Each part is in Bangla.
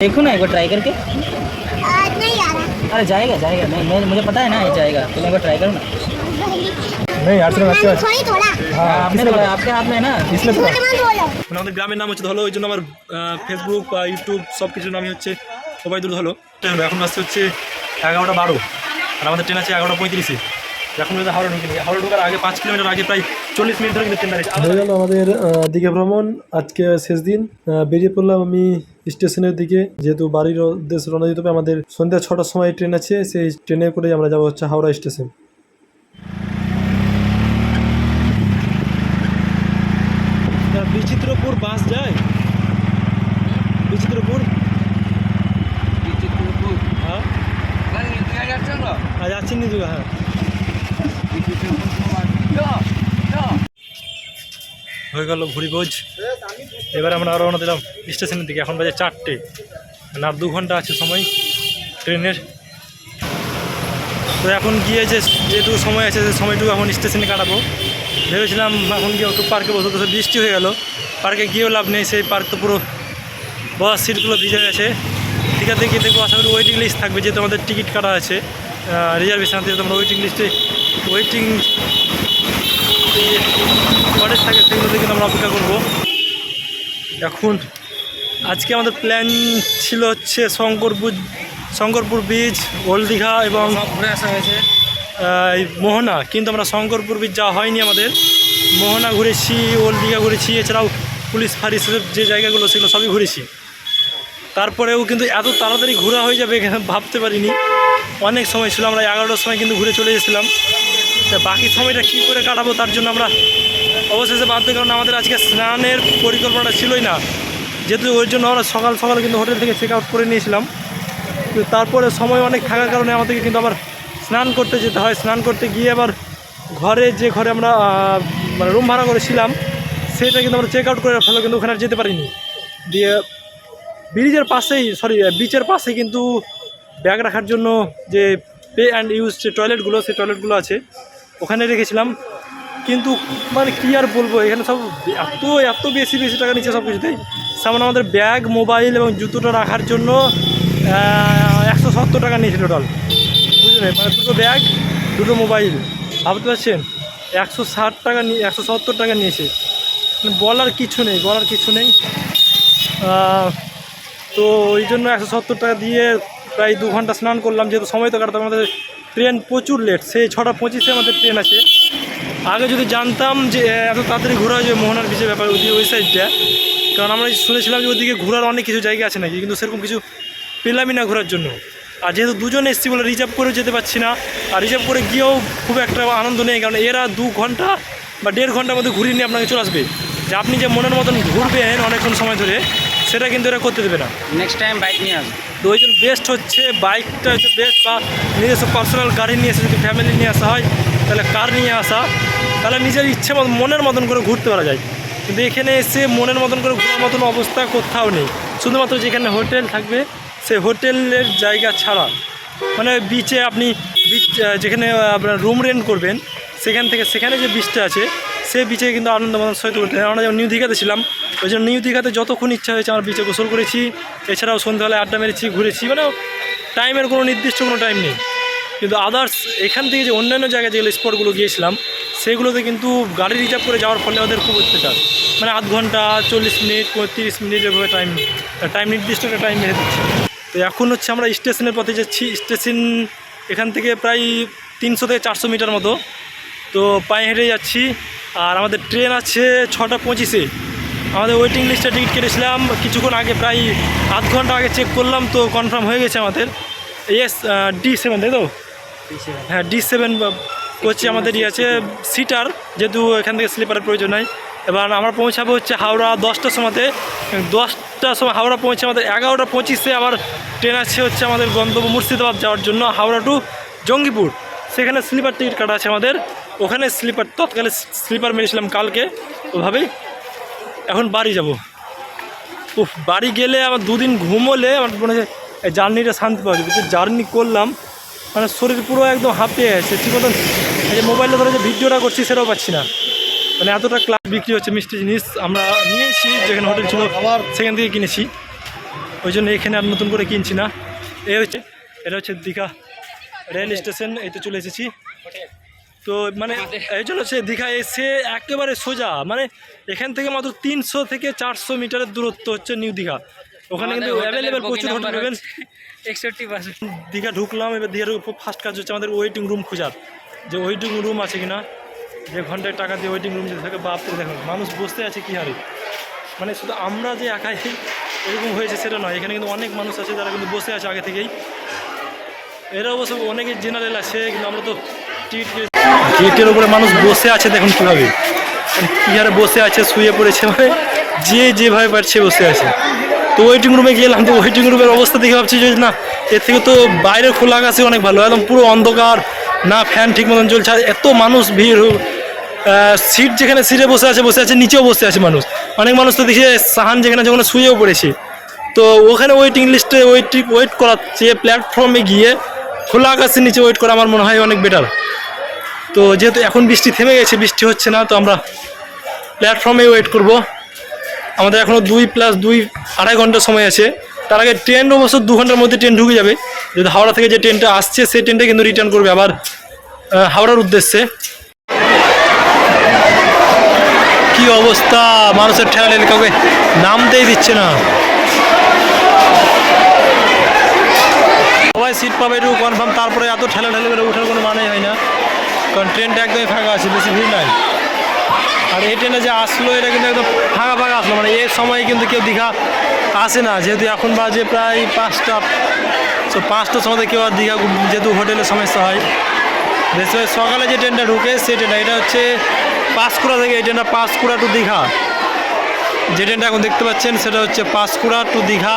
देखो ना एक बार ट्राई करके आज नहीं आ रहा अरे जाएगा जाएगा मैं, मैं मुझे पता है ना ये जाएगा तुम एक बार ट्राई करो ना नहीं यार से अच्छा थोड़ी थोड़ा हाँ आपने किसने तो बताया? आपके हाथ में है ना किसने झूठ बताया? मत बोलो মানে আমাদের গ্রামের নাম হচ্ছে ধলো ওই জন্য আমার ফেসবুক বা ইউটিউব সব কিছুর নামই হচ্ছে ওবায়দুল ধলো ট্রেন এখন আসছে হচ্ছে এগারোটা বারো আর আমাদের ট্রেন আছে এগারোটা পঁয়ত্রিশে এখন যদি হাওড়া ঢুকিনি। হাওড়া ঢোকার আগে পাঁচ কিলোমিটার আগে প্রায় চল্লিশ মিনিট ধরে কিন্তু ট্রেন দাঁড়িয়েছে হয়ে গেল আমাদের দিকে ভ্রমণ। আজকে শেষ দিন। বেরিয়ে পড়লাম আমি স্টেশনের দিকে। যেহেতু বাড়ির উদ্দেশ্যে রওনা দিতে হবে আমাদের সন্ধ্যা ছটার সময় ট্রেন আছে সেই ট্রেনে করেই আমরা যাব হচ্ছে হাওড়া স্টেশন। বিচিত্রপুর বাস যায়? বিচিত্রপুর? হ্যাঁ। আজ যাচ্ছি নি হ্যাঁ। হয়ে গেল ভুরিভোজ। এবার আমরা রওনা দিলাম স্টেশনের দিকে। এখন বাজে চারটে। মানে আর দু ঘণ্টা আছে সময় ট্রেনের। তো এখন গিয়ে যে যেটুকু সময় আছে সে সময়টুকু এখন স্টেশনে কাটাবো। ভেবেছিলাম এখন গিয়ে একটু পার্কে বসে বসে বৃষ্টি হয়ে গেল। পার্কে গিয়েও লাভ নেই, সেই পার্ক তো পুরো বসার সিটগুলো ভিজে গেছে। টিকাতে গিয়ে দেখব, আশা করি ওয়েটিং লিস্ট থাকবে, যেহেতু আমাদের টিকিট কাটা আছে। রিজার্ভেশন আছে, যেহেতু আমরা ওয়েটিং লিস্টে ওয়েটিং কটেজ থাকে সেগুলোতে কিন্তু আমরা অপেক্ষা করব। এখন আজকে আমাদের প্ল্যান ছিল হচ্ছে শঙ্করপুর শঙ্করপুর বীচ ওল্ড দীঘা এবং ঘুরে আসা হয়েছে। মোহনা। কিন্তু আমরা শঙ্করপুর বীচ যাওয়া হয়নি আমাদের। মোহনা ঘুরেছি ওল্ড দীঘা ঘুরেছি এছাড়াও পুলিশ ফাঁড়ি যে জায়গাগুলো সেগুলো সবই ঘুরেছি। তারপরেও কিন্তু এত তাড়াতাড়ি ঘোরা হয়ে যাবে এখানে ভাবতে পারিনি। অনেক সময় ছিল, আমরা এগারোটার সময় কিন্তু ঘুরে চলে তা বাকি সময়টা কী করে কাটাবো তার জন্য আমরা অবশেষে বাধ্য, কারণ আমাদের আজকে স্নানের পরিকল্পনাটা ছিলই না। যেহেতু ওই জন্য আমরা সকাল সকাল কিন্তু হোটেল থেকে চেক আউট করে নিয়েছিলাম। তারপরে সময় অনেক থাকার কারণে আমাদেরকে কিন্তু আবার স্নান করতে যেতে হয়। স্নান করতে গিয়ে আবার ঘরে যে ঘরে আমরা মানে রুম ভাড়া করেছিলাম, সেটা কিন্তু আমরা চেক আউট করে ফেলো, কিন্তু ওখানে যেতে পারিনি। দিয়ে ব্রিজের পাশেই সরি বিচের পাশে কিন্তু ব্যাগ রাখার জন্য যে পে অ্যান্ড ইউজ যে টয়লেটগুলো, সেই টয়লেটগুলো আছে, ওখানে রেখেছিলাম। কিন্তু মানে কী আর বলব, এখানে সব এত এত বেশি বেশি টাকা নিচ্ছে সব কিছুতেই সামনে আমাদের ব্যাগ, মোবাইল এবং জুতোটা রাখার জন্য একশো সত্তর টাকা নিয়েছিল টোটাল বুঝলেন মানে দুটো ব্যাগ, দুটো মোবাইল। ভাবতে পারছেন? একশো ষাট টাকা নিয়ে, একশো সত্তর টাকা নিয়েছে। মানে বলার কিছু নেই, বলার কিছু নেই। তো ওই জন্য একশো সত্তর টাকা দিয়ে প্রায় দু ঘণ্টা স্নান করলাম, যেহেতু সময় তো কাটাতে আমাদের ট্রেন প্রচুর লেট সেই ছটা পঁচিশে আমাদের ট্রেন আছে। আগে যদি জানতাম যে এত তাড়াতাড়ি ঘোরা যাবে মোহনার বিচের ব্যাপার, ওই ওই সাইডটা কারণ আমরা শুনেছিলাম যে ওদিকে ঘোরার অনেক কিছু জায়গা আছে নাকি, কিন্তু সেরকম কিছু পেলামই না ঘোরার জন্য। আর যেহেতু দুজন এসছি বলে রিজার্ভ করেও যেতে পারছি না, আর রিজার্ভ করে গিয়েও খুব একটা আনন্দ নেই, কারণ এরা দু ঘণ্টা বা দেড় ঘণ্টার মধ্যে ঘুরিয়ে নিয়ে আপনাকে চলে আসবে। যে আপনি যে মনের মতন ঘুরবেন অনেকক্ষণ সময় ধরে, সেটা কিন্তু এরা করতে দেবে না। নেক্সট টাইম বাইক নিয়ে আসব। তো ওই জন্য বেস্ট হচ্ছে বাইকটা হচ্ছে বেস্ট বা নিজস্ব পার্সোনাল গাড়ি নিয়ে এসে যদি ফ্যামিলি নিয়ে আসা হয়, তাহলে কার নিয়ে আসা। তাহলে নিজের ইচ্ছে মনের মতন করে ঘুরতে পারা যায়। কিন্তু এখানে এসে মনের মতন করে ঘোরার মতন অবস্থা কোথাও নেই। শুধুমাত্র যেখানে হোটেল থাকবে, সে হোটেলের জায়গা ছাড়া। মানে বিচে আপনি বিচ যেখানে আপনার রুম রেন্ট করবেন, সেখান থেকে, সেখানে যে বিচটা আছে সেই বিচে কিন্তু আনন্দ মতন সহিত করতে হয়। আমরা যেমন নিউ দীঘাতে ছিলাম, ওই জন্য নিউ দীঘাতে যতক্ষণ ইচ্ছা হয়েছে আমরা বিচে গোসল করেছি। এছাড়াও সন্ধ্যাবেলায় আড্ডা মেরেছি, ঘুরেছি মানে টাইমের কোনো নির্দিষ্ট কোনো টাইম নেই। কিন্তু আদার্স এখান থেকে যে অন্যান্য জায়গায় যেগুলো স্পটগুলো গিয়েছিলাম, সেগুলোতে কিন্তু গাড়ি রিজার্ভ করে যাওয়ার ফলে ওদের খুব অত্যাচার। মানে আধ ঘণ্টা, চল্লিশ মিনিট, পঁয়ত্রিশ মিনিট এভাবে টাইম টাইম নির্দিষ্ট একটা টাইম মেরে দিচ্ছে। তো এখন হচ্ছে আমরা স্টেশনের পথে যাচ্ছি। স্টেশন এখান থেকে প্রায় তিনশো থেকে চারশো মিটার মতো। তো পায়ে হেঁটে যাচ্ছি। আর আমাদের ট্রেন আছে ছটা পঁচিশে। আমাদের ওয়েটিং লিস্টে টিকিট কেটেছিলাম। কিছুক্ষণ আগে প্রায় আধ ঘণ্টা আগে চেক করলাম তো কনফার্ম হয়ে গেছে আমাদের। ইয়েস ডি সেভেন তাই তো? হ্যাঁ ডি সেভেন হচ্ছে আমাদের ইয়ে আছে সিটার যেহেতু এখান থেকে স্লিপারের প্রয়োজন নাই। এবার আমরা পৌঁছাবো হচ্ছে হাওড়া দশটার সময়তে। দশটার সময় হাওড়া পৌঁছে আমাদের এগারোটা পঁচিশে আবার ট্রেন আছে হচ্ছে আমাদের গন্তব্য মুর্শিদাবাদ যাওয়ার জন্য হাওড়া টু জঙ্গিপুর। সেখানে স্লিপার টিকিট কাটা আছে আমাদের। ওখানে স্লিপার, তৎকালে স্লিপার মেরেছিলাম কালকে ওভাবেই এখন বাড়ি যাব। উফ, বাড়ি গেলে আমার দুদিন ঘুমোলে আমার মনে হয় এই জার্নিটা শান্তি পাওয়া যাবে। জার্নি করলাম মানে শরীর পুরো একদম হাঁপিয়ে গেছে। ঠিক মতন যে মোবাইলে ধরে যে ভিডিওটা করছি সেটাও পাচ্ছি না। মানে এতটা ক্লাস বিক্রি হচ্ছে, মিষ্টি জিনিস আমরা নিয়েছি, যেখানে হোটেল ছিল আবার সেখান থেকে কিনেছি। ওই জন্য এখানে আর নতুন করে কিনছি না। এই হচ্ছে, এটা হচ্ছে দীঘা রেল স্টেশন, এই তো চলে এসেছি। তো মানে এই জন্য সে দীঘা এসে একেবারে সোজা মানে এখান থেকে মাত্র তিনশো থেকে চারশো মিটারের দূরত্ব হচ্ছে নিউ দীঘা। ওখানে কিন্তু অ্যাভেলেবেল প্রচুর হোটেল পাবেন। একষট্টি পার্সেন্ট দীঘা ঢুকলাম এবার দীঘার উপর ফার্স্ট কাজ হচ্ছে আমাদের ওয়েটিং রুম খোঁজার। যে ওয়েটিং রুম আছে কিনা যে ঘন্টায় টাকা দিয়ে ওয়েটিং রুম যদি থাকে বাপ করে দেখুন মানুষ বসতে আছে কী হারে? মানে শুধু আমরা যে একাই এরকম হয়েছে সেটা নয়। এখানে কিন্তু অনেক মানুষ আছে যারা কিন্তু বসে আছে আগে থেকেই। এরা অবশ্য অনেকে জেনারেল আছে কিন্তু আমরা তো টিট গেটের উপরে মানুষ বসে আছে, দেখুন কীভাবে। কী হারে বসে আছে, শুয়ে পড়েছে মানে যে যেভাবে পারছে বসে আছে। তো ওয়েটিং রুমে গেলাম, তো ওয়েটিং রুমের অবস্থা দেখে ভাবছি যে না, এর থেকে তো বাইরে খোলা আকাশে অনেক ভালো, একদম পুরো অন্ধকার, না ফ্যান ঠিক মতন চলছে আর এত মানুষ ভিড়। সিট যেখানে সিটে বসে আছে বসে আছে, নিচেও বসে আছে মানুষ। অনেক মানুষ তো দেখি সাহান যেখানে যেখানে শুয়েও পড়েছে। তো ওখানে ওয়েটিং লিস্টে ওয়েট ওয়েট করার চেয়ে প্ল্যাটফর্মে গিয়ে খোলা আকাশের নিচে ওয়েট করা আমার মনে হয় অনেক বেটার তো যেহেতু এখন বৃষ্টি থেমে গেছে, বৃষ্টি হচ্ছে না, তো আমরা প্ল্যাটফর্মে ওয়েট করব। আমাদের এখনও দুই প্লাস দুই আড়াই ঘণ্টা সময় আছে। তার আগে ট্রেন অবশ্য দু ঘণ্টার মধ্যে ট্রেন ঢুকে যাবে। যদি হাওড়া থেকে যে ট্রেনটা আসছে, সেই ট্রেনটা কিন্তু রিটার্ন করবে আবার হাওড়ার উদ্দেশ্যে। কি অবস্থা? মানুষের ঠেলা ঠেলে কাউকে নামতেই দিচ্ছে না। সবাই সিট পাবে, একটু কনফার্ম তারপরে এত ঠেলা ঠেলে ওঠার কোনো মানেই হয় না। কারণ ট্রেনটা একদমই ফাঁকা আছে, বেশি ভিড় নাই। আর এই ট্রেনে যে আসলো, এটা কিন্তু একদম ফাঁকা ফাঁকা আসলো। মানে এই সময় কিন্তু কেউ দীঘা আসে না। যেহেতু এখন বাজে প্রায় পাঁচটা, তো পাঁচটার সময় কেউ আর দীঘা যেহেতু হোটেলের সমস্যা হয়। বেশিরভাগ সকালে যে ট্রেনটা ঢুকে, সেই ট্রেনটা, এটা হচ্ছে পাঁশকুড়া থেকে এই ট্রেনটা পাঁশকুড়া টু দীঘা। যে ট্রেনটা এখন দেখতে পাচ্ছেন, সেটা হচ্ছে পাঁশকুড়া টু দীঘা।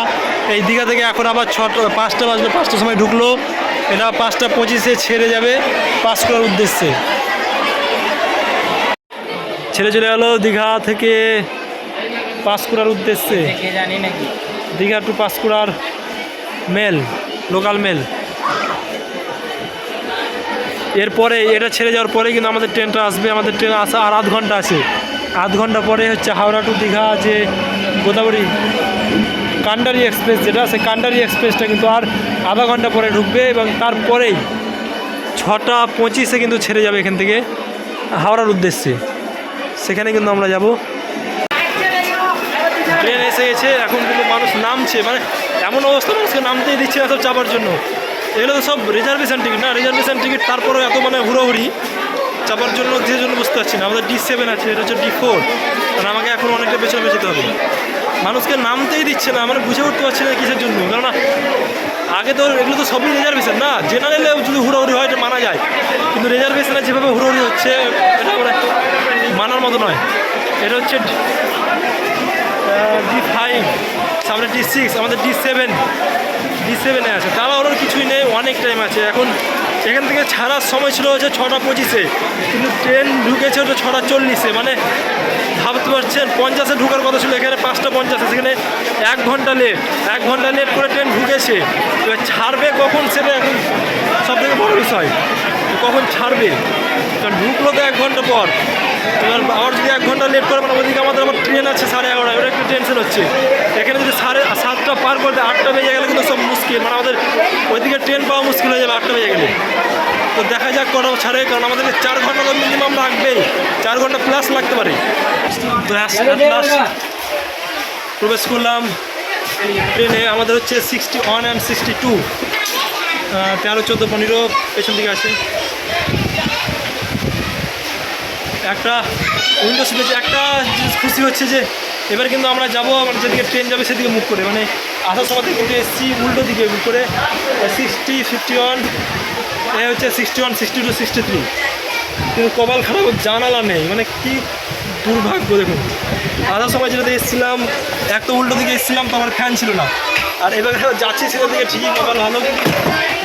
এই দীঘা থেকে এখন আবার ছটা, পাঁচটা বাজলো পাঁচটার সময় ঢুকলো। এটা পাঁচটা পঁচিশে ছেড়ে যাবে পাঁশকুড়ার উদ্দেশ্যে। ছেড়ে চলে গেলো দীঘা থেকে পাঁশকুড়ার উদ্দেশ্যে। কে জানি নাকি দীঘা টু পাঁশকুড়ার মেল লোকাল মেল এরপরে এটা ছেড়ে যাওয়ার পরে কিন্তু আমাদের ট্রেনটা আসবে, আমাদের ট্রেন আসা আর আধ ঘণ্টা আছে। আধ ঘণ্টা পরে হচ্ছে হাওড়া টু দীঘা যে গোদাবরী কান্ডারি এক্সপ্রেস যেটা, সেই কান্ডারি এক্সপ্রেসটা কিন্তু আর আধা ঘণ্টা পরে ঢুকবে এবং তারপরেই ছটা পঁচিশে কিন্তু ছেড়ে যাবে এখান থেকে হাওড়ার উদ্দেশ্যে। সেখানে কিন্তু আমরা যাব। ট্রেন এসে গেছে এখন কিন্তু মানুষ নামছে। মানে এমন অবস্থা মানুষকে নামতেই দিচ্ছে না সব চাপার জন্য। এগুলো তো সব রিজার্ভেশন টিকিট না? রিজার্ভেশন টিকিট তারপরে এত মানে হুড়োহুড়ি। চাপার জন্য যে জন্য বুঝতে পারছি না। আমাদের ডি সেভেন আছে, এটা হচ্ছে ডি ফোর আমাকে এখন অনেকটা পেছনে যেতে হবে। মানুষকে নামতেই দিচ্ছে না মানে বুঝে উঠতে পারছি না কিসের জন্য কেননা আগে তো এগুলো তো সবই রিজার্ভেশন না? জেনারেলে যদি হুড়োহুড়ি হয় মানা যায়। কিন্তু রিজার্ভেশনে যেভাবে হুড়োহুড়ি হচ্ছে, এটা মানে মানার মতো নয়। এটা হচ্ছে ডি ফাইভ সামনে ডি সিক্স আমাদের ডি সেভেন ডি সেভেনে আছে। তারা ওর কিছুই নেই, অনেক টাইম আছে। এখন এখান থেকে ছাড়ার সময় ছিল হচ্ছে ছটা পঁচিশে, কিন্তু ট্রেন ঢুকেছে হচ্ছে ছটা চল্লিশে মানে ভাবতে পারছেন, পঞ্চাশে ঢুকার কথা ছিল, এখানে পাঁচটা পঞ্চাশে, সেখানে এক ঘণ্টা লেট এক ঘণ্টা লেট করে ট্রেন ঢুকেছে। এবার ছাড়বে কখন সেটা এখন সব থেকে বড় বিষয়। কখন ছাড়বে? কারণ ঢুকলো তো এক ঘণ্টা পর। এবার আবার যদি এক ঘণ্টা লেট করে মানে ওদিকে আমাদের আমার ট্রেন আছে সাড়ে এগারোটায়। ওটা একটু টেনশন হচ্ছে। এখানে যদি সাড়ে সাতটা পার করতে আটটা বেজে গেলে কিন্তু সব মুশকিল। মানে আমাদের ওইদিকে ট্রেন পাওয়া মুশকিল হয়ে যাবে, আটটা বেজে গেলে। তো দেখা যাক কটা ছাড়ে কারণ আমাদের চার ঘণ্টা তো মিনিমাম লাগবেই। চার ঘণ্টা প্লাস লাগতে পারে। তো প্রবেশ করলাম। ট্রেনে আমাদের হচ্ছে sixty one and sixty two তেরো, চোদ্দ, পনেরো, পেছন দিকে আছে। একটা উইন্ডো সিট হচ্ছে একটা জিনিস খুশি হচ্ছে যে এবার কিন্তু আমরা যাব, আমার যেদিকে ট্রেন যাবে সেদিকে মুখ করে। মানে আসার সময় থেকে কিন্তু এসছি উল্টো দিকে মুখ করে সিক্সটি ফিফটি ওয়ান এ হচ্ছে sixty one sixty two sixty three কিন্তু কপাল খারাপ, জানালা নেই। মানে কি দুর্ভাগ্য দেখুন। আসার সময় যেটাতে এসেছিলাম, এক তো উল্টো দিকে এসেছিলাম তো আমার ফ্যান ছিল না। আর এবার যাচ্ছি সেটার দিকে ঠিকই কপাল ভালো,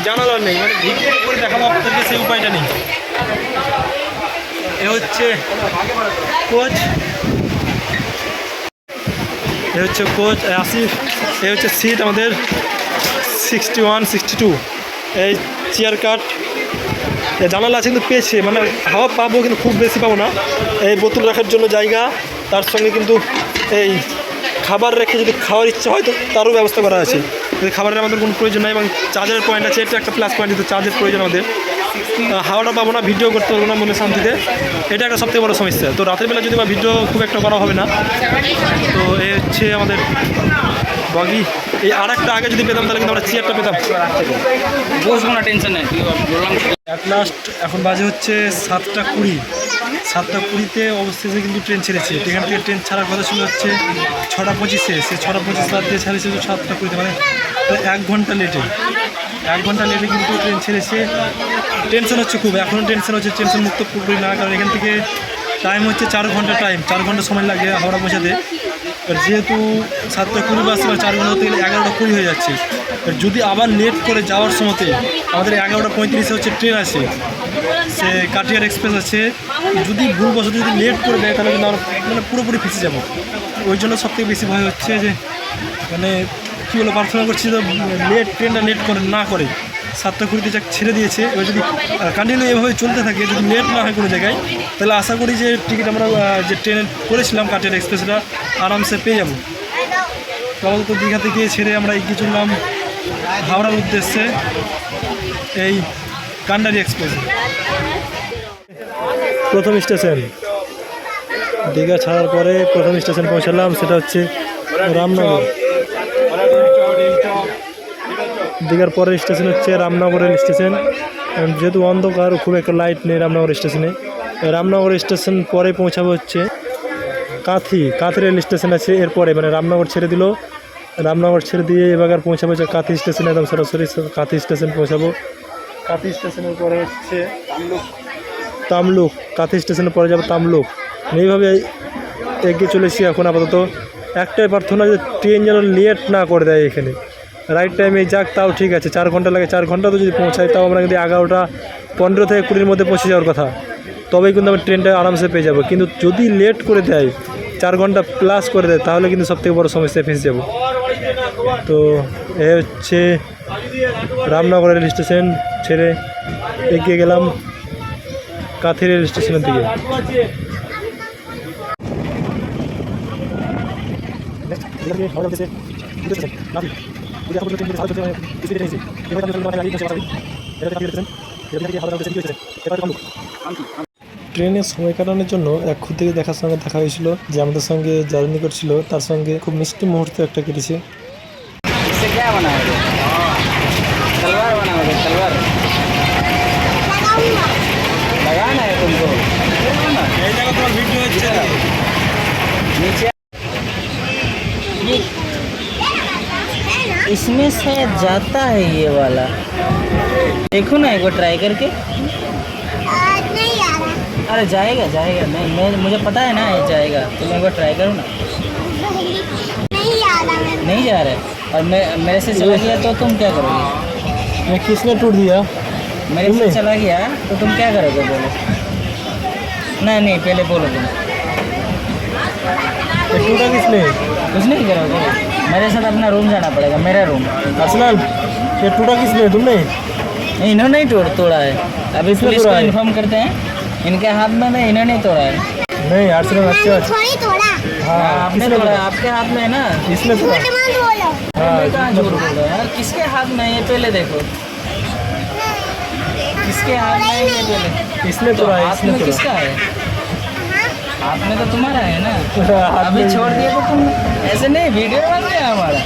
জানালা নেই। মানে ভিডিও করে দেখাবো আপনাদেরকে সেই উপায়টা নেই। এ হচ্ছে কোচ। এ হচ্ছে কোচ আসিফ এ হচ্ছে সিট আমাদের সিক্সটি ওয়ান, সিক্সটি টু। এই চেয়ার কাট জানালা আছে কিন্তু পেয়েছে মানে হাওয়া পাবো কিন্তু খুব বেশি পাবো না। এই বোতল রাখার জন্য জায়গা, তার সঙ্গে কিন্তু এই খাবার রেখে যদি খাওয়ার ইচ্ছা হয় তো তারও ব্যবস্থা করা আছে। খাবারের আমাদের কোনো প্রয়োজন নাই এবং চার্জের পয়েন্ট আছে এটা একটা প্লাস পয়েন্ট চার্জের প্রয়োজন আমাদের। হাওয়াটা পাবো না ভিডিও করতে পারব না মনে শান্তিতে। এটা একটা সবথেকে বড় সমস্যা। তো রাতের বেলা যদি বা ভিডিও খুব একটা করা হবে না তো এ হচ্ছে আমাদের বগি। এই আর একটা আগে যদি পেতাম তাহলে কিন্তু আমরা চেয়ারটা পেতাম। বসবো না টেনশন নেই অ্যাট লাস্ট এখন বাজে হচ্ছে সাতটা কুড়ি। সাতটা কুড়িতে অবশেষে কিন্তু ট্রেন ছেড়েছে। এখান থেকে ট্রেন ছাড়ার কথা শুনে হচ্ছে ছটা পঁচিশে, সে ছটা পঁচিশ রাত দিয়ে ছাড়েছে সাতটা কুড়িতে মানে এক ঘণ্টা লেটে এক ঘণ্টা লেটে কিন্তু ট্রেন ছেড়েছে। টেনশন হচ্ছে খুব এখনও টেনশন হচ্ছে টেনশন মুক্ত পুরোপুরি না, কারণ এখান থেকে টাইম হচ্ছে চার ঘণ্টা টাইম চার ঘণ্টা সময় লাগে হাওড়া পৌঁছাতে। যেহেতু সাতটা কুড়ি বাস এবার চার ঘণ্টা গেলে এগারোটা কুড়ি হয়ে যাচ্ছে যদি আবার লেট করে যাওয়ার সময়তে আমাদের এগারোটা পঁয়ত্রিশে হচ্ছে ট্রেন আছে, সে কাটিয়ার এক্সপ্রেস আছে, যদি ভুলবশত যদি লেট করে দেয়, তাহলে কিন্তু আমরা মানে পুরোপুরি ফেসে যাব। ওই জন্য সবথেকে বেশি ভয় হচ্ছে যে মানে কী বলো, প্রার্থনা করছি তো লেট ট্রেনটা লেট করে না করে। সাতটা কুড়িতে যাক ছেড়ে দিয়েছে। এবার যদি কন্টিনিউ এভাবে চলতে থাকে, যদি লেট না হয় কোনো জায়গায়, তাহলে আশা করি যে টিকিট আমরা যে ট্রেনে করেছিলাম কাটিয়ার এক্সপ্রেসটা আরামসে পেয়ে যাব। তো আপাতত দীঘা থেকে ছেড়ে আমরা এগিয়ে চললাম হাওড়ার উদ্দেশ্যে এই কান্ডারি এক্সপ্রেস প্রথম স্টেশন দীঘা ছাড়ার পরে প্রথম স্টেশন পৌঁছালাম, সেটা হচ্ছে রামনগর। দীঘার পরের স্টেশন হচ্ছে রামনগরের স্টেশন যেহেতু অন্ধকার, খুব একটা লাইট নেই রামনগর স্টেশনে রামনগর স্টেশন পরে পৌঁছাবো হচ্ছে কাঁথি। কাঁথি রেল স্টেশন আছে এরপরে মানে রামনগর ছেড়ে দিল। রামনগর ছেড়ে দিয়ে এবার পৌঁছাবো হচ্ছে কাঁথি স্টেশনে একদম সরাসরি কাঁথি স্টেশন পৌঁছাবো। কাঁথি স্টেশনের পরে হচ্ছে তামলুক। কাঁথি স্টেশনের পরে যাব তামলুক। এইভাবে এগিয়ে চলেছি এখন আপাতত। একটাই প্রার্থনা যে ট্রেন যেন লেট না করে দেয় এখানে। রাইট টাইমে যাক তাও ঠিক আছে চার ঘণ্টা লাগে চার ঘণ্টা তো যদি পৌঁছায় তাও আমরা কিন্তু এগারোটা পনেরো থেকে কুড়ির মধ্যে পৌঁছে যাওয়ার কথা তবেই কিন্তু আমরা ট্রেনটা আরামসে পেয়ে যাব কিন্তু যদি লেট করে দেয় চার ঘণ্টা প্লাস করে দেয় তাহলে কিন্তু সবথেকে বড় সমস্যায় ফেঁসে যাব তো এ হচ্ছে রামনগর রেল স্টেশন ছেড়ে এগিয়ে গেলাম কাথি রেল স্টেশনের দিকে ট্রেনে সময় কাটানোর জন্য এক থেকে দেখার সঙ্গে দেখা হয়েছিল যে আমাদের সঙ্গে জার্নি করছিল তার সঙ্গে খুব মিষ্টি মুহূর্ত একটা কেটেছে। इसमें शायद जाता है ये वाला। देखो ना एक बार ट्राई करके। आज नहीं आ रहा अरे जाएगा जाएगा। मैं मैं मुझे पता है ना ये जाएगा। तो मैं एक बार ट्राई करूँ ना। नहीं आ रहा मैं नहीं जा रहा है। और मैं मेरे से चला गया तो तुम क्या करोगे? मैं किसने टूट दिया? मेरे से चला गया तो तुम क्या करोगे बोलो? नहीं नहीं पहले बोलो तुम। टूटा किसने? कुछ नहीं करोगे। मेरे साथ अपना रूम जाना पड़ेगा मेरा रूम अर्सलान ये टूटा किसने तुमने? नहीं इन्होंने नहीं तोड़ तोड़ा है। अभी किसने पुलिस को इन्फॉर्म करते हैं इनके हाथ में नहीं इन्होंने ही तोड़ा है। नहीं अर्सलान अच्छा मैंने थोड़ी तोड़ा। हाँ आपने तोड़ा आपके हाथ में है ना? इसने तोड़ा। झूठ हाँ झूठ बोल रहा हूँ? यार किसके हाथ में ये पहले देखो। किसके हाथ में ये पहले? इसने तो तोड़ा है, हाथ इसने तोड़ा। किसका है हाँ? हाथ में तो तुम्हारा है ना हाथ अभी में- छोड़ दिए तो तुम ऐसे नहीं वीडियो बन गया हमारा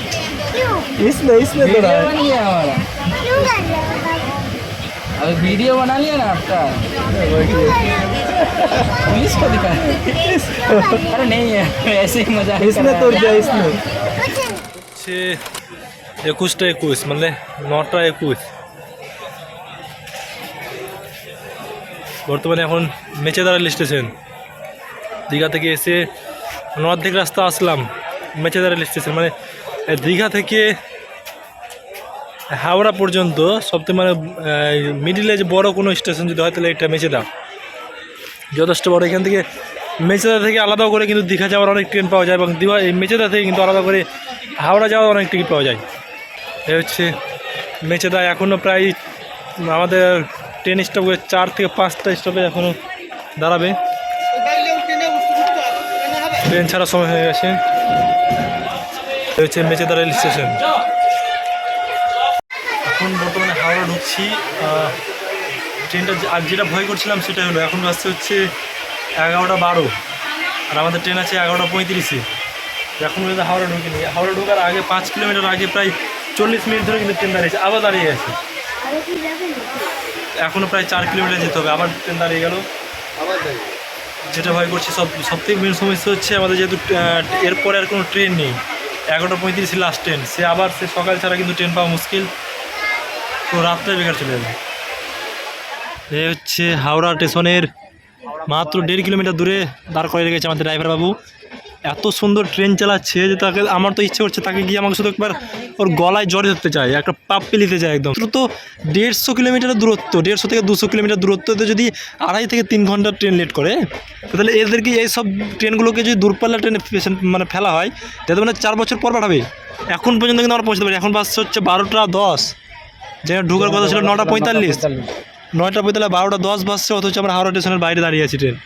क्यों इसने इसने वीडियो तोड़ा है बन गया हमारा क्यों कर रहे हो अभी वीडियो बना लिया ना आपका पुलिस को दिखा अरे नहीं है ऐसे ही मजा इसने तोड़ दिया इसने कुछ হচ্ছে একুশটা একুশ মানে নটা একুশ বর্তমানে এখন মেচেদার রেল স্টেশন দীঘা থেকে এসে মানে অর্ধেক রাস্তা আসলাম, মেচেদার রেল স্টেশন। মানে দীঘা থেকে হাওড়া পর্যন্ত সবথেকে মানে মিডিলে যে বড় কোনো স্টেশন যদি হয় তাহলে এটা মেচেদা। যথেষ্ট বড়। এখান থেকে মেচেদা থেকে আলাদা করে কিন্তু দীঘা যাওয়ার অনেক ট্রেন পাওয়া যায় এবং দীঘা, এই মেচেদা থেকে কিন্তু আলাদা করে হাওড়া যাওয়ার অনেক টিকিট পাওয়া যায়। এ হচ্ছে মেচেদা। এখনও প্রায় আমাদের ট্রেন স্টপে চার থেকে পাঁচটা স্টপে এখনও দাঁড়াবে। ট্রেন ছাড়ার সময় হয়ে গেছে। হচ্ছে মেচেদা রেল স্টেশন। এখন বর্তমানে হাওড়া ঢুকছি। ট্রেনটা আর যেটা ভয় করছিলাম সেটা হলো, এখন বাসছে হচ্ছে এগারোটা বারো। আর আমাদের ট্রেন আছে এগারোটা পঁয়ত্রিশে। এখন পর্যন্ত হাওড়া ঢুকিনি। হাওড়া ঢোকার আগে পাঁচ কিলোমিটার আগে প্রায় চল্লিশ মিনিট ধরে কিন্তু ট্রেন দাঁড়িয়েছে। আবার দাঁড়িয়ে গেছে। এখনও প্রায় চার কিলোমিটার যেতে হবে। আবার ট্রেন দাঁড়িয়ে গেল। যেটা ভয় করছি সব, সবথেকে মেন সমস্যা হচ্ছে আমাদের যেহেতু এরপরে আর কোনো ট্রেন নেই। এগারোটা পঁয়ত্রিশে লাস্ট ট্রেন সে আবার সে সকাল ছাড়া কিন্তু ট্রেন পাওয়া মুশকিল। তো রাতটাই বেকার চলে যাবে। এ হচ্ছে হাওড়া স্টেশনের মাত্র দেড় কিলোমিটার দূরে দাঁড় করে রেখেছে আমাদের ড্রাইভার বাবু। এত সুন্দর ট্রেন চালাচ্ছে যে তাকে, আমার তো ইচ্ছে করছে তাকে গিয়ে আমাকে শুধু একবার ওর গলায় জড়ে ধরতে চাই একটা পাপ পেলিতে চাই একদম। তো দেড়শো কিলোমিটার দূরত্ব, দেড়শো থেকে দুশো কিলোমিটার দূরত্বতে যদি আড়াই থেকে তিন ঘণ্টা ট্রেন লেট করে তাহলে এদেরকে এই সব ট্রেনগুলোকে যদি দূরপাল্লা ট্রেনে পেশেন্ট মানে ফেলা হয়, তাহলে মানে চার বছর পর পাঠাবে। এখন পর্যন্ত কিন্তু আমরা পৌঁছতে পারি এখন বাস হচ্ছে বারোটা দশ। যেখানে ঢুকার কথা ছিল নটা পঁয়তাল্লিশ। নয়টা পঁয়তাল্লিশ, বারোটা দশ বাসছে অথচ আমরা হাওড়া স্টেশনের বাইরে দাঁড়িয়ে আছি ট্রেন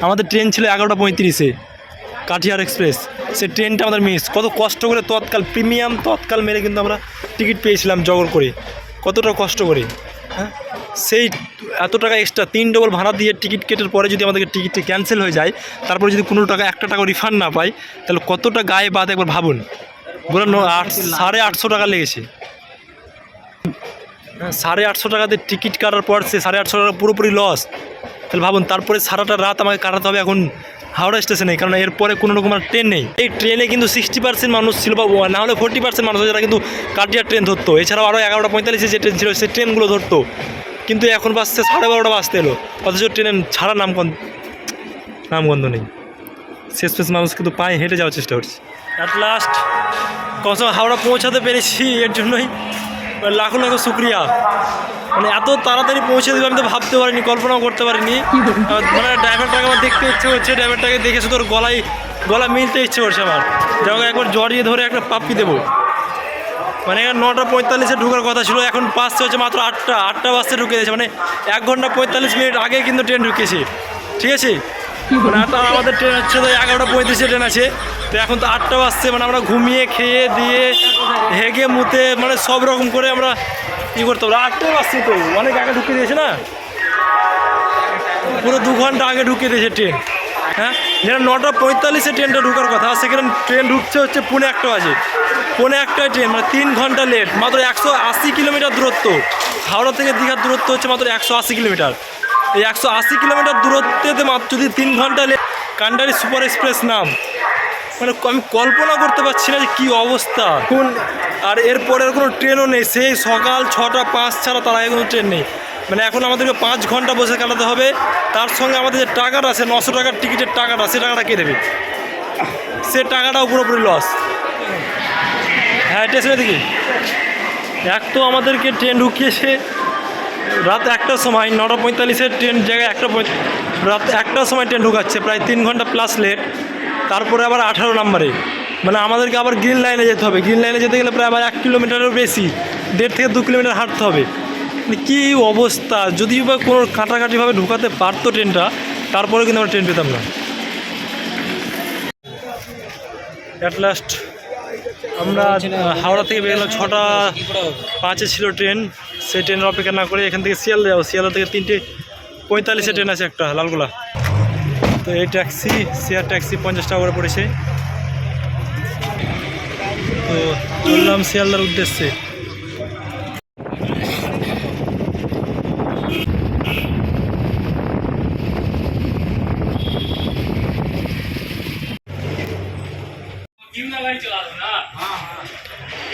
আমাদের ট্রেন ছিল এগারোটা পঁয়ত্রিশে কাঠিয়ার এক্সপ্রেস। সে ট্রেনটা আমাদের মিস কত কষ্ট করে তৎকাল প্রিমিয়াম তৎকাল মেরে কিন্তু আমরা টিকিট পেয়েছিলাম জগর করে। কতটা কষ্ট করে হ্যাঁ? সেই এত টাকা এক্সট্রা তিন ডবল ভাড়া দিয়ে টিকিট কেটার পরে যদি আমাদেরকে টিকিটটি ক্যান্সেল হয়ে যায় তারপরে যদি কোনো টাকা একটা টাকা রিফান্ড না পাই তাহলে কতটা গায়ে বাদ একবার ভাবুন। বলে ন- আট সাড়ে আটশো টাকা লেগেছে। হ্যাঁ, সাড়ে আটশো টাকাতে টিকিট কাটার পর সে সাড়ে আটশো টাকা পুরোপুরি লস তাহলে ভাবুন, তারপরে সারাটা রাত আমাকে কাটাতে হবে এখন হাওড়া স্টেশনে, কারণ এরপরে কোনো রকম আর ট্রেন নেই। এই ট্রেনে কিন্তু সিক্সটি পার্সেন্ট মানুষ ছিল বা না হলে ফোর্টি পার্সেন্ট মানুষ যারা কিন্তু কাটিয়ার ট্রেন ধরতো। এছাড়াও আরও এগারোটা পঁয়তাল্লিশে যে ট্রেন ছিল, সেই ট্রেনগুলো ধরতো। কিন্তু এখন বাসছে সাড়ে বারোটা বাজতে এলো, অথচ ট্রেনের ছাড়া নামগন্ধ নামগন্ধ নেই। শেষ শেষ মানুষ কিন্তু পায়ে হেঁটে যাওয়ার চেষ্টা করছে। অ্যাট লাস্ট কমসে কম হাওড়া পৌঁছাতে পেরেছি, এর জন্যই লাখো লাখো শুক্রিয়া। মানে এত তাড়াতাড়ি পৌঁছে দেবে আমি তো ভাবতে পারিনি, কল্পনাও করতে পারিনি। মানে ড্রাইভারটাকে আমার দেখতে ইচ্ছে হচ্ছে ড্রাইভারটাকে দেখে শুধু ওর গলায় গলা মিলতে ইচ্ছে করছে আমার। যাকে একবার জড়িয়ে ধরে একটা পাপ্পি দেবো। মানে নটা পঁয়তাল্লিশে ঢোকার কথা ছিল, এখন বাসছে হচ্ছে মাত্র আটটা আটটা বাসে ঢুকে দিয়েছে। মানে এক ঘণ্টা পঁয়তাল্লিশ মিনিট আগে কিন্তু ট্রেন ঢুকেছে। ঠিক আছে? মানে আর তার আমাদের ট্রেন হচ্ছে তো এগারোটা পঁয়ত্রিশে ট্রেন আছে। তো এখন তো আটটা বাজছে মানে আমরা ঘুমিয়ে খেয়ে দিয়ে হেগে মুতে মানে সব রকম করে আমরা ই করতে পারব। আটটা বাজছে তো, অনেক আগে ঢুকে দিয়েছে না? পুরো দু ঘণ্টা আগে ঢুকিয়ে দিয়েছে ট্রেন। হ্যাঁ? যেটা নটা পঁয়তাল্লিশে ট্রেনটা ঢুকার কথা সেখানে ট্রেন ঢুকছে হচ্ছে পুনে একটা বাজে। পুনে একটাই ট্রেন মানে তিন ঘণ্টা লেট, মাত্র একশো আশি কিলোমিটার দূরত্ব। হাওড়া থেকে দীঘার দূরত্ব হচ্ছে মাত্র একশো আশি কিলোমিটার। এই একশো আশি কিলোমিটার দূরত্বেতে মাত্র যদি তিন ঘণ্টা কান্ডারি সুপার এক্সপ্রেস নাম। মানে আমি কল্পনা করতে পারছি না যে কী অবস্থা। কোন আর এরপরের কোনো ট্রেনও নেই। সেই সকাল ছটা পাঁচ ছাড়া তার আগে কোনো ট্রেন নেই। মানে এখন আমাদেরকে পাঁচ ঘণ্টা বসে কাটাতে হবে। তার সঙ্গে আমাদের যে টাকাটা আছে নশো টাকার টিকিটের টাকাটা সে টাকাটা কে দেবে? সে টাকাটাও পুরোপুরি লস হ্যাঁ স্টেশনে দেখি। এক তো আমাদেরকে ট্রেন ঢুকিয়েছে। রাত একটার সময় নটা পঁয়তাল্লিশের ট্রেন জায়গায় একটা রাত একটার সময় ট্রেন ঢুকাচ্ছে, প্রায় তিন ঘণ্টা প্লাস লেট তারপরে আবার আঠারো নম্বরে। মানে আমাদেরকে আবার গ্রিন লাইনে যেতে হবে। গ্রিন লাইনে যেতে গেলে প্রায় আবার এক কিলোমিটারেরও বেশি। দেড় থেকে দু কিলোমিটার হাঁটতে হবে। মানে কী অবস্থা? যদি বা কোনো কাটাকাটিভাবে ঢুকাতে পারতো ট্রেনটা, তারপরে কিন্তু আমরা ট্রেন পেতাম না। অ্যাট লাস্ট আমরা হাওড়া থেকে বেরোলাম ছটা পাঁচে ছিল ট্রেন। সেই ট্রেনের অপেক্ষা না করে এখান থেকে শিয়ালদা যাব। শিয়ালদা থেকে তিনটে পঁয়তাল্লিশে ট্রেন আছে একটা লালগোলা। তো এই ট্যাক্সি শেয়ার ট্যাক্সি পঞ্চাশ টাকা করে পড়েছে। তো চললাম শিয়ালদার উদ্দেশ্যে।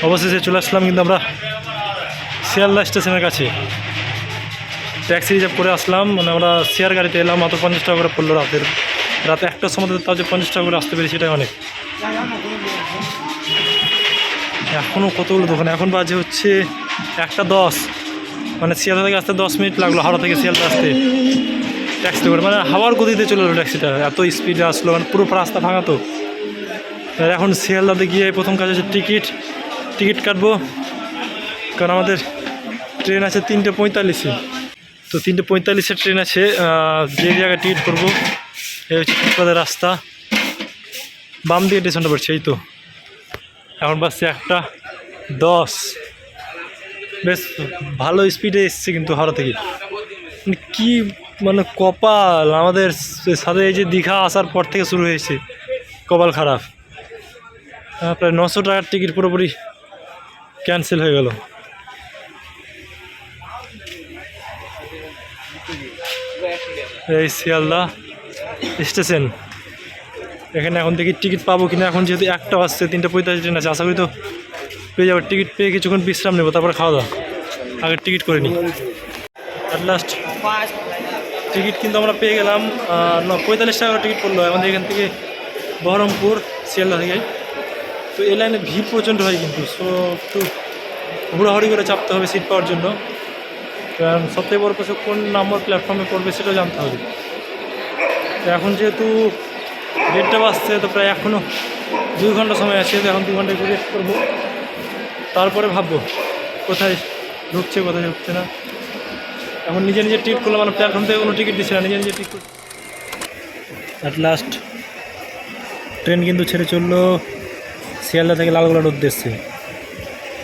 অবশেষে চলে আসলাম কিন্তু আমরা। শিয়ালদা স্টেশনের কাছে। ট্যাক্সি রিজার্ভ করে আসলাম মানে আমরা শেয়ার গাড়িতে এলাম, মাত্র পঞ্চাশ টাকা করে পড়ল রাতের। রাতে একটার সময় তাও যে পঞ্চাশ টাকা করে আসতে পেরেছি সেটাই অনেক। এখনও কতগুলো দোকান? এখন বাজে হচ্ছে একটা দশ। মানে শিয়ালদা থেকে আসতে দশ মিনিট লাগল, হাওড়া থেকে শিয়ালদা আসতে। ট্যাক্সি করে মানে হাওয়ার গতিতে চলে এলো ট্যাক্সিটা। এত স্পিডে আসলো মানে পুরো রাস্তা ভাঙা তো। এখন শিয়ালদাতে গিয়ে প্রথম কাজ হচ্ছে টিকিট টিকিট কাটবো। কারণ আমাদের ট্রেন আছে তিনটে পঁয়তাল্লিশে। তো তিনটে পঁয়তাল্লিশের ট্রেন আছে যে জায়গায় টিকিট করব, এই হচ্ছে ফুটপাতের রাস্তা। বাম দিয়ে স্টেশনটা পড়ছে, এই তো। এখন বাসছে একটা দশ। বেশ, ভালো স্পিডে এসছে কিন্তু হাওড়া থেকে। মানে কি মানে কপাল, আমাদের সাথে এই যে দীঘা আসার পর থেকে শুরু হয়েছে, কপাল খারাপ। প্রায় নশো টাকার টিকিট পুরোপুরি ক্যান্সেল হয়ে গেল। এই শিয়ালদা স্টেশন। এখানে এখন দেখি টিকিট পাবো কিনা। এখন যেহেতু একটা আসছে তিনটা পঁয়তাল্লিশ ট্রেন আছে। আশা করি তো পেয়ে যাব। টিকিট পেয়ে কিছুক্ষণ বিশ্রাম নেব, তারপরে খাওয়া দাওয়া। আগে টিকিট করে নিই। অ্যাট লাস্ট টিকিট কিন্তু আমরা পেয়ে গেলাম। পঁয়তাল্লিশ টাকা টিকিট পড়ল। আমাদের এখান থেকে বহরমপুর, শিয়ালদা থেকে। তো এই লাইনে ভিড় প্রচণ্ড হয় কিন্তু। সো একটু হুড়াহুড়ি করে চাপতে হবে সিট পাওয়ার জন্য। কারণ সবথেকে বড় কথা কোন নাম্বার প্ল্যাটফর্মে পড়বে সেটাও জানতে হবে। এখন যেহেতু দেড়টা বাজছে, তো প্রায় এখনও দুই ঘণ্টা সময় আছে এখন দু ঘণ্টা একটু রেস্ট করব। তারপরে ভাববো কোথায় ঢুকছে কোথায় ঢুকছে না। এখন নিজে নিজে টিকিট করলাম মানে প্ল্যাটফর্ম থেকে কোনো টিকিট দিচ্ছে না, নিজে নিজে টিকিট অ্যাট লাস্ট ট্রেন কিন্তু ছেড়ে চলল শিয়ালদা থেকে লালগোলার উদ্দেশ্যে।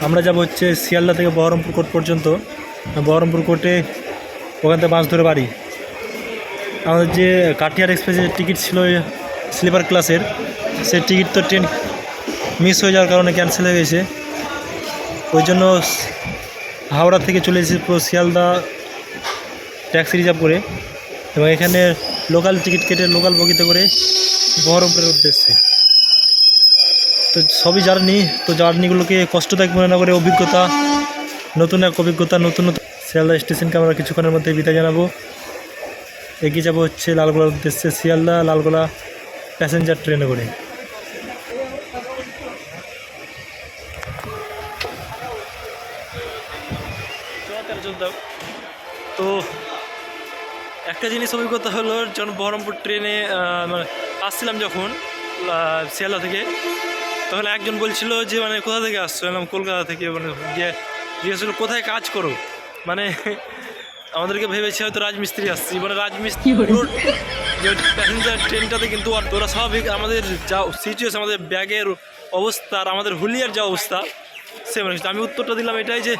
আমরা যাব হচ্ছে শিয়ালদা থেকে বহরমপুর কোর্ট পর্যন্ত। বহরমপুর কোর্টে ওখান থেকে বাস ধরে বাড়ি। আমাদের যে কাঠিয়ার এক্সপ্রেসের টিকিট ছিল স্লিপার ক্লাসের সেই টিকিট তো ট্রেন মিস হয়ে যাওয়ার কারণে ক্যান্সেল হয়ে গেছে। ওই জন্য হাওড়া থেকে চলে এসেছি পুরো শিয়ালদা ট্যাক্সি রিজার্ভ করে এবং এখানে লোকাল টিকিট কেটে লোকাল বগিতে করে বহরমপুরের উদ্দেশ্যে। তো সবই জার্নি তো জার্নিগুলোকে কষ্টদায়ক মনে না করে অভিজ্ঞতা নতুন এক অভিজ্ঞতা, নতুন নতুন শিয়ালদা স্টেশনকে আমরা কিছুক্ষণের মধ্যে বিদায় জানাব। এগিয়ে যাব হচ্ছে লালগোলার উদ্দেশ্যে, শিয়ালদা লালগোলা প্যাসেঞ্জার ট্রেনে করে। তো একটা জিনিস অভিজ্ঞতা হলো, যখন বহরমপুর ট্রেনে মানে আসছিলাম যখন শিয়ালদা থেকে, তখন একজন বলছিল যে মানে কোথা থেকে আসছো? এলাম কলকাতা থেকে। মানে গিয়ে জিজ্ঞেস করল কোথায় কাজ করো? মানে আমাদেরকে ভেবেছি হয়তো রাজমিস্ত্রি আসছি। মানে রাজমিস্ত্রি যে প্যাসেঞ্জার ট্রেনটাতে কিন্তু আর তোরা স্বাভাবিক আমাদের যা সিচুয়েশন আমাদের ব্যাগের অবস্থা আর আমাদের হুলিয়ার যা অবস্থা সেম আমি উত্তরটা দিলাম এটাই যে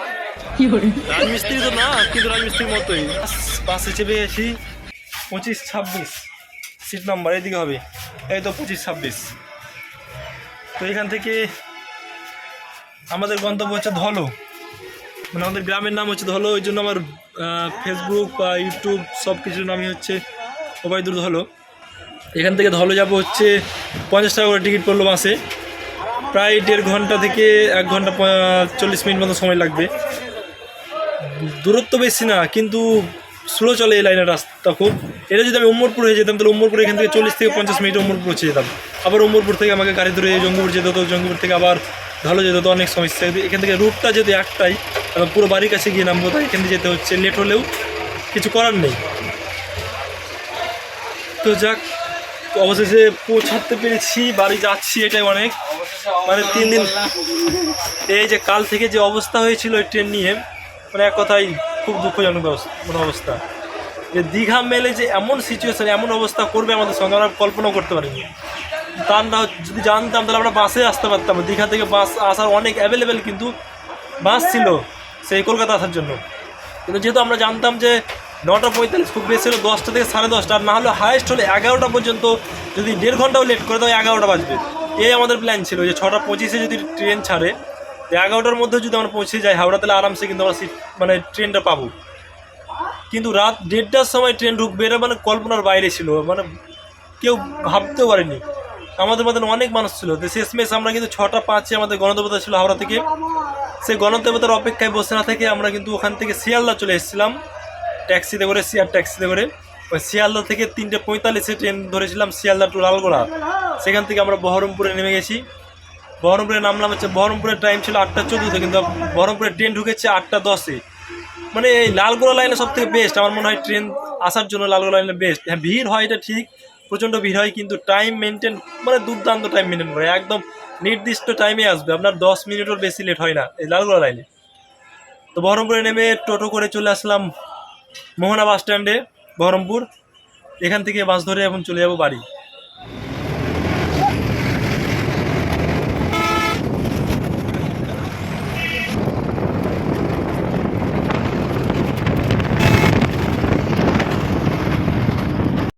রাজমিস্ত্রি তো না কিন্তু রাজমিস্ত্রির মতোই। বাসে চেপে গেছি পঁচিশ ছাব্বিশ। সিট নাম্বার এদিকে হবে। এই তো পঁচিশ ছাব্বিশ। তো এখান থেকে আমাদের গন্তব্য হচ্ছে ধলো। মানে আমাদের গ্রামের নাম হচ্ছে ধলো ওই জন্য আমার ফেসবুক বা ইউটিউব সব কিছুর নামই হচ্ছে ওবায়দুর ধলো এখান থেকে ধলো যাব হচ্ছে পঞ্চাশ টাকা করে টিকিট পড়ল বাসে। প্রায় দেড় ঘণ্টা থেকে এক ঘণ্টা চল্লিশ মিনিট মতো সময় লাগবে। দূরত্ব বেশি না, কিন্তু স্লো চলে এই লাইনের রাস্তা খুব। এটা যদি আমি উম্মরপুর হয়ে যেতাম, তাহলে উম্মরপুর এখান থেকে চল্লিশ থেকে পঞ্চাশ মিনিট উম্মরপুর পৌঁছে যেতাম। আবার উম্মরপুর থেকে আমাকে গাড়ি ধরে জঙ্গিপুর যেতে হতো জঙ্গিপুর থেকে আবার ভালো যেতে হতো অনেক সমস্যা। এখান থেকে রুটটা যদি একটাই, তাহলে পুরো বাড়ির কাছে গিয়ে নামবো, তাই এখান থেকে যেতে হচ্ছে। লেট হলেও কিছু করার নেই। তো যাক, অবশেষে পৌঁছাতে পেরেছি, বাড়ি যাচ্ছি এটাই অনেক। মানে তিন দিন এই যে কাল থেকে যে অবস্থা হয়েছিল ওই ট্রেন নিয়ে মানে এক কথাই খুব দুঃখজনক মানে অবস্থা। যে দীঘা মেলে যে এমন সিচুয়েশন এমন অবস্থা করবে আমাদের সঙ্গে, আমরা কল্পনাও করতে পারিনি। তা আমরা যদি জানতাম তাহলে আমরা বাসে আসতে পারতাম। দীঘা থেকে বাস আসার অনেক অ্যাভেলেবেল কিন্তু বাস ছিল সেই কলকাতা আসার জন্য। কিন্তু যেহেতু আমরা জানতাম যে নটা পঁয়তাল্লিশ, খুব বেশি হলো দশটা থেকে সাড়ে দশটা, আর না হলে হায়েস্ট হলে এগারোটা পর্যন্ত যদি দেড় ঘন্টাও লেট করে দাও, এগারোটা বাজবে। এই আমাদের প্ল্যান ছিল যে ছটা পঁচিশে যদি ট্রেন ছাড়ে এগারোটার মধ্যে যদি আমরা পৌঁছে যাই, হাওড়া তাহলে আরামসে কিন্তু আমরা সিট মানে ট্রেনটা পাবো। কিন্তু রাত দেড়টার সময় ট্রেন ঢুকবে, এটা মানে কল্পনার বাইরে ছিল মানে কেউ ভাবতেও পারেনি। আমাদের মতন অনেক মানুষ ছিল। তো শেষমেশ আমরা কিন্তু ছটা পাঁচে আমাদের গণদেবতা ছিল হাওড়া থেকে। সেই গণদেবতার অপেক্ষায় বসে না থেকে আমরা কিন্তু ওখান থেকে শিয়ালদা চলে এসেছিলাম। ট্যাক্সিতে করে শিয়ার ট্যাক্সিতে করে। ওই শিয়ালদা থেকে তিনটে পঁয়তাল্লিশে ট্রেন ধরেছিলাম শিয়ালদা টু লালগোড়া সেখান থেকে আমরা বহরমপুরে নেমে গেছি। বহরমপুরে নামলাম হচ্ছে, বহরমপুরের টাইম ছিল আটটা চোদ্দোতে, কিন্তু বহরমপুরে ট্রেন ঢুকেছে আটটা দশে। মানে এই লালগোলা লাইনে সব থেকে বেস্ট আমার মনে হয় ট্রেন আসার জন্য লালগোলা লাইনে বেস্ট হ্যাঁ ভিড় হয় এটা ঠিক, প্রচণ্ড ভিড় হয়, কিন্তু টাইম মেনটেন মানে দুর্দান্ত টাইম মেনটেন করে। একদম নির্দিষ্ট টাইমে আসবে, আপনার দশ মিনিটের বেশি লেট হয় না এই লালগোলা লাইনে তো বহরমপুরে নেমে টোটো করে চলে আসলাম মোহনা বাস স্ট্যান্ডে বহরমপুর। এখান থেকে বাস ধরে এখন চলে যাব বাড়ি।